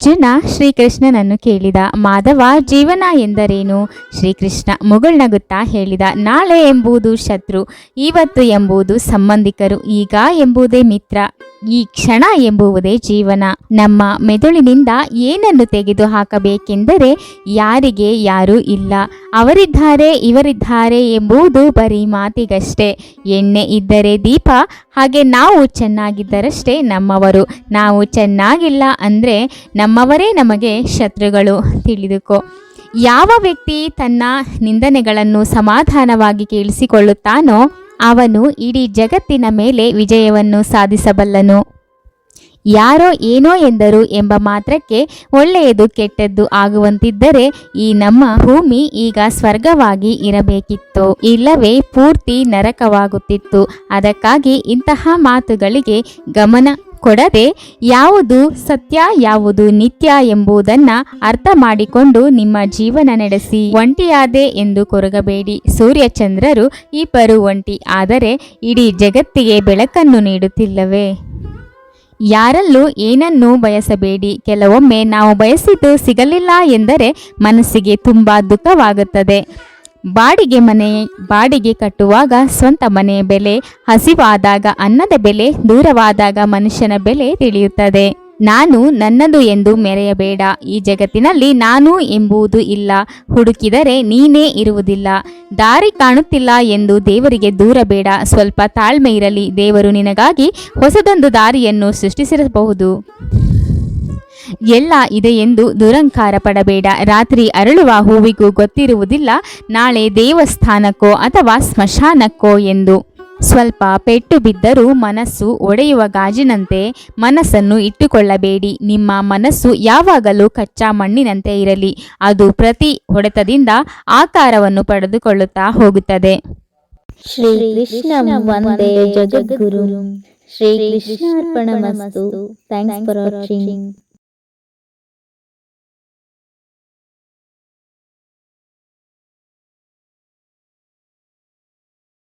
ಅರ್ಜುನ ಶ್ರೀಕೃಷ್ಣನನ್ನು ಕೇಳಿದ, ಮಾಧವ, ಜೀವನ ಎಂದರೇನು? ಶ್ರೀಕೃಷ್ಣ ಮುಗುಳ್ನಗುತ್ತಾ ಹೇಳಿದ, ನಾಳೆ ಎಂಬುದು ಶತ್ರು, ಇವತ್ತು ಎಂಬುದು ಸಂಬಂಧಿಕರು, ಈಗ ಎಂಬುದೇ ಮಿತ್ರ, ಈ ಕ್ಷಣ ಎಂಬುವುದೇ ಜೀವನ. ನಮ್ಮ ಮೆದುಳಿನಿಂದ ಏನನ್ನು ತೆಗೆದು ಹಾಕಬೇಕೆಂದರೆ ಯಾರಿಗೆ ಯಾರೂ ಇಲ್ಲ. ಅವರಿದ್ದಾರೆ, ಇವರಿದ್ದಾರೆ ಎಂಬುದು ಬರೀ ಮಾತಿಗಷ್ಟೇ. ಎಣ್ಣೆ ಇದ್ದರೆ ದೀಪ, ಹಾಗೆ ನಾವು ಚೆನ್ನಾಗಿದ್ದರಷ್ಟೇ ನಮ್ಮವರು. ನಾವು ಚೆನ್ನಾಗಿಲ್ಲ ಅಂದರೆ ನಮ್ಮವರೇ ನಮಗೆ ಶತ್ರುಗಳು. ತಿಳಿದುಕೋ. ಯಾವ ವ್ಯಕ್ತಿ ತನ್ನ ನಿಂದನೆಗಳನ್ನು ಸಮಾಧಾನವಾಗಿ ಕೇಳಿಸಿಕೊಳ್ಳುತ್ತಾನೋ, ಅವನು ಇಡೀ ಜಗತ್ತಿನ ಮೇಲೆ ವಿಜಯವನ್ನು ಸಾಧಿಸಬಲ್ಲನು. ಯಾರೋ ಏನೋ ಎಂದರು ಎಂಬ ಮಾತ್ರಕ್ಕೆ ಒಳ್ಳೆಯದು ಕೆಟ್ಟದ್ದು ಆಗುವಂತಿದ್ದರೆ ಈ ನಮ್ಮ ಭೂಮಿ ಈಗ ಸ್ವರ್ಗವಾಗಿ ಇರಬೇಕಿತ್ತು. ಇಲ್ಲವೇ ಪೂರ್ತಿ ನರಕವಾಗುತ್ತಿತ್ತು. ಅದಕ್ಕಾಗಿ ಇಂತಹ ಮಾತುಗಳಿಗೆ ಗಮನ ಕೊಡದೆ ಯಾವುದು ಸತ್ಯ, ಯಾವುದು ನಿತ್ಯ ಎಂಬುದನ್ನ ಅರ್ಥ ಮಾಡಿಕೊಂಡು ನಿಮ್ಮ ಜೀವನ ನಡೆಸಿ. ಒಂಟಿಯಾದೆ ಎಂದು ಕೊರಗಬೇಡಿ. ಸೂರ್ಯಚಂದ್ರರು ಇಬ್ಬರು ಒಂಟಿ ಆದರೆ ಇಡೀ ಜಗತ್ತಿಗೆ ಬೆಳಕನ್ನು ನೀಡುತ್ತಿಲ್ಲವೇ? ಯಾರಲ್ಲೂ ಏನನ್ನೂ ಬಯಸಬೇಡಿ. ಕೆಲವೊಮ್ಮೆ ನಾವು ಬಯಸಿದ್ದು ಸಿಗಲಿಲ್ಲ ಎಂದರೆ ಮನಸ್ಸಿಗೆ ತುಂಬ ದುಃಖವಾಗುತ್ತದೆ. ಬಾಡಿಗೆ ಮನೆ, ಬಾಡಿಗೆ ಕಟ್ಟುವಾಗ ಸ್ವಂತ ಮನೆಯ ಬೆಲೆ, ಹಸಿವಾದಾಗ ಅನ್ನದ ಬೆಲೆ, ದೂರವಾದಾಗ ಮನುಷ್ಯನ ಬೆಲೆ ತಿಳಿಯುತ್ತದೆ. ನಾನು ನನ್ನದು ಎಂದು ಮೆರೆಯಬೇಡ. ಈ ಜಗತ್ತಿನಲ್ಲಿ ನಾನು ಎಂಬುದು ಇಲ್ಲ. ಹುಡುಕಿದರೆ ನೀನೇ ಇರುವುದಿಲ್ಲ. ದಾರಿ ಕಾಣುತ್ತಿಲ್ಲ ಎಂದು ದೇವರಿಗೆ ದೂರಬೇಡ ಸ್ವಲ್ಪ ತಾಳ್ಮೆ ಇರಲಿ. ದೇವರು ನಿನಗಾಗಿ ಹೊಸದೊಂದು ದಾರಿಯನ್ನು ಸೃಷ್ಟಿಸಿರಬಹುದು. ಎಲ್ಲ ಇದೆ ಎಂದು ದುರಂಕಾರ ಪಡಬೇಡ. ರಾತ್ರಿ ಅರಳುವ ಹೂವಿಗೂ ಗೊತ್ತಿರುವುದಿಲ್ಲ. ನಾಳೆ ದೇವಸ್ಥಾನಕ್ಕೋ ಅಥವಾ ಸ್ಮಶಾನಕ್ಕೋ ಎಂದು. ಸ್ವಲ್ಪ ಪೆಟ್ಟು ಬಿದ್ದರೂ ಮನಸ್ಸು ಒಡೆಯುವ ಗಾಜಿನಂತೆ ಮನಸ್ಸನ್ನು ಇಟ್ಟುಕೊಳ್ಳಬೇಡಿ. ನಿಮ್ಮ ಮನಸ್ಸು ಯಾವಾಗಲೂ ಕಚ್ಚಾ ಮಣ್ಣಿನಂತೆ ಇರಲಿ. ಅದು ಪ್ರತಿ ಹೊಡೆತದಿಂದ ಆಕಾರವನ್ನು ಪಡೆದುಕೊಳ್ಳುತ್ತಾ ಹೋಗುತ್ತದೆ. For watching